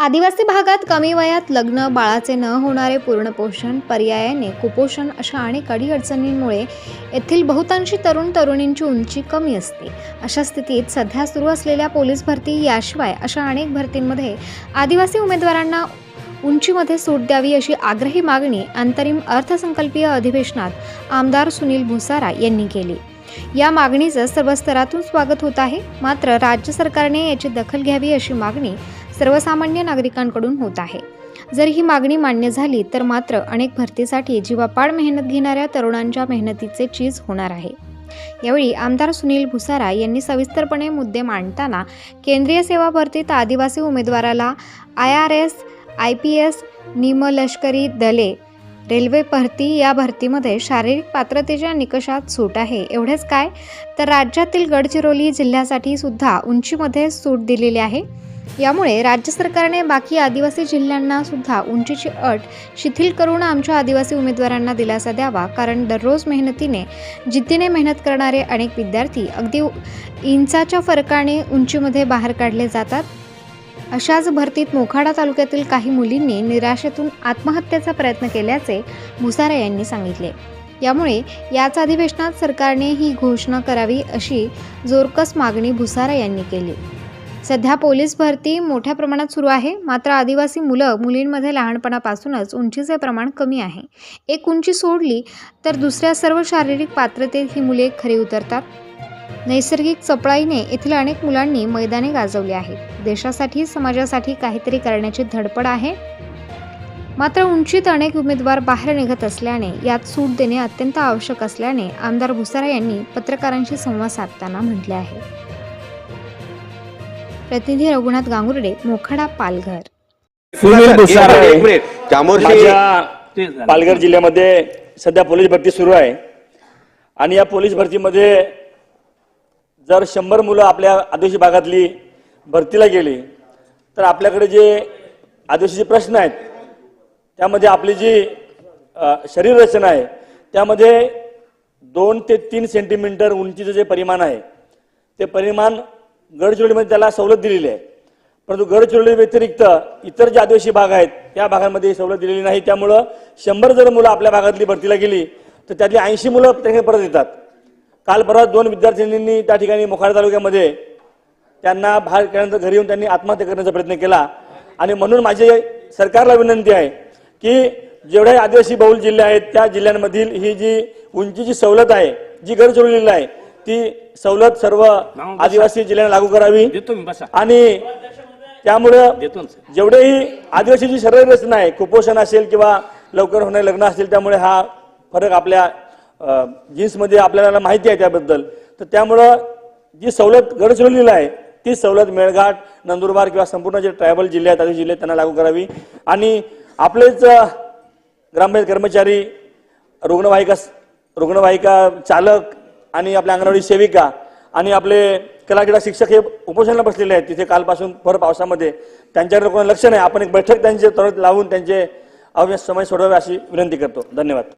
आदिवासी भागात कमी वयात लग्न बाळाचे न होणारे पूर्ण पोषण पर्यायाने कुपोषण अशा अनेक अडीअडचणींमुळे येथील बहुतांशी तरुण तरुणींची उंची कमी असते. अशा स्थितीत सध्या सुरू असलेल्या पोलीस भरती याशिवाय अशा अनेक भरतींमध्ये आदिवासी उमेदवारांना उंचीमध्ये सूट द्यावी अशी आग्रही मागणी अंतरिम अर्थसंकल्पीय अधिवेशनात आमदार सुनील भुसारा यांनी केली. या मागणीचं सर्व स्तरातून स्वागत होत आहे. मात्र राज्य सरकारने याची दखल घ्यावी अशी मागणी सर्वसामान्य नागरिकांकडून होत आहे. जर ही मागणी मान्य झाली तर मात्र अनेक भरतीसाठी जीवापाड मेहनत घेणाऱ्या तरुणांच्या मेहनतीचे चीज होणार आहे. यावेळी आमदार सुनील भुसारा यांनी सविस्तरपणे मुद्दे मांडताना केंद्रीय सेवा भरतीत आदिवासी उमेदवाराला I R S I P S निमलष्करी दले रेल्वे भरती या भरतीमध्ये शारीरिक पात्रतेच्या निकषात सूट आहे. एवढेच काय? तर राज्यातील गडचिरोली जिल्ह्यासाठी सुद्धा उंचीमध्ये सूट दिलेली आहे. यामुळे राज्य सरकारने बाकी आदिवासी जिल्ह्यांना सुद्धा उंचीची अट शिथिल करून आमच्या आदिवासी उमेदवारांना दिलासा द्यावा. कारण दररोज मेहनतीने जिद्दीने मेहनत करणारे अनेक विद्यार्थी अगदी इंचाच्या फरकाने उंचीमध्ये बाहेर काढले जातात. अशाच भरतीत मोखाडा तालुक्यातील काही मुलींनी निराशेतून आत्महत्येचा प्रयत्न केल्याचे भुसारे यांनी सांगितले. यामुळे याच अधिवेशनात सरकारने ही घोषणा करावी अशी जोरकस मागणी भुसारा यांनी केली. सध्या पोलीस भरती मोठ्या प्रमाणात सुरू आहे. मात्र आदिवासी मुलं मुलींमध्ये लहानपणापासूनच उंचीचे प्रमाण कमी आहे. एक उंची सोडली तर दुसऱ्या सर्व शारीरिक पात्रतेत ही मुले खरी उतरतात. नैसर्गिक चपळाईने येथील अनेक मुलांनी मैदाने गाजवली आहेत. देशासाठी समाजासाठी काहीतरी करण्याची धडपड आहे. मात्र उंचीत अनेक उमेदवार बाहेर निघत असल्याने यात सूट देणे अत्यंत आवश्यक असल्याने आमदार भुसारा यांनी पत्रकारांशी संवाद साधताना म्हटले आहे. प्रतिनिधी रघुनाथ गांगुर्डे मोखाडा पालघर. सुनील भुसारा एक मिनिट, एक मिनिट. त्यामुळे माझ्या पालघर जिल्ह्यामध्ये सध्या पोलीस भरती सुरू आहे. आणि या पोलीस भरतीमध्ये जर शंभर मुलं आपल्या आदिवासी भागातली भरतीला गेली तर आपल्याकडे जे आदिवासीचे प्रश्न आहेत त्यामध्ये आपली जी अ, शरीर रचना आहे त्यामध्ये दोन ते तीन सेंटीमीटर उंचीचं जे परिमाण आहे ते परिमाण गडचिरोलीमध्ये त्याला सवलत दिलेली आहे. परंतु गडचिरोली व्यतिरिक्त इतर जे आदिवासी भाग आहेत त्या भागांमध्ये सवलत दिलेली नाही. त्यामुळं शंभर जर मुलं आपल्या भागातली भरतीला गेली तर त्यातली ऐंशी मुलं त्याने परत येतात. काल परत दोन विद्यार्थिनींनी त्या ठिकाणी मोखाडा तालुक्यामध्ये त्यांना बाहेर केल्यानंतर घरी येऊन त्यांनी आत्महत्या करण्याचा प्रयत्न केला. आणि म्हणून माझी सरकारला विनंती आहे की जेवढे आदिवासी बहुल जिल्हे आहेत त्या जिल्ह्यांमधील ही जी उंचीची सवलत आहे जी गडचिरोलीला आहे ती सवलत सर्व आदिवासी जिल्ह्यांना लागू करावी. देतो मी बसा. आणि त्यामुळं. जेवढेही आदिवासीची शरीर रचना आहे कुपोषण असेल किंवा लवकर होणारे लग्न असेल त्यामुळे हा फरक आपल्या जीन्समध्ये आपल्याला माहिती आहे त्याबद्दल. तर त्यामुळं जी सवलत गडचिरोलीला आहे ती सवलत मेळघाट नंदुरबार किंवा संपूर्ण जे ट्रायबल जिल्हे आहेत आदिवासी जिल्हे त्यांना लागू करावी. आणि आपलेच ग्रामपंचायत कर्मचारी रुग्णवाहिका रुग्णवाहिका चालक आणि आपल्या अंगणवाडी सेविका आणि आपले कलाक्रीडा शिक्षक हे उपोषणाला बसलेले आहेत. तिथे कालपासून भर पावसामध्ये त्यांच्याकडे कोणी लक्ष नाही. आपण एक बैठक त्यांचे त्वरित लावून त्यांचे अव्यस्त समय सोडवावे अशी विनंती करतो. धन्यवाद.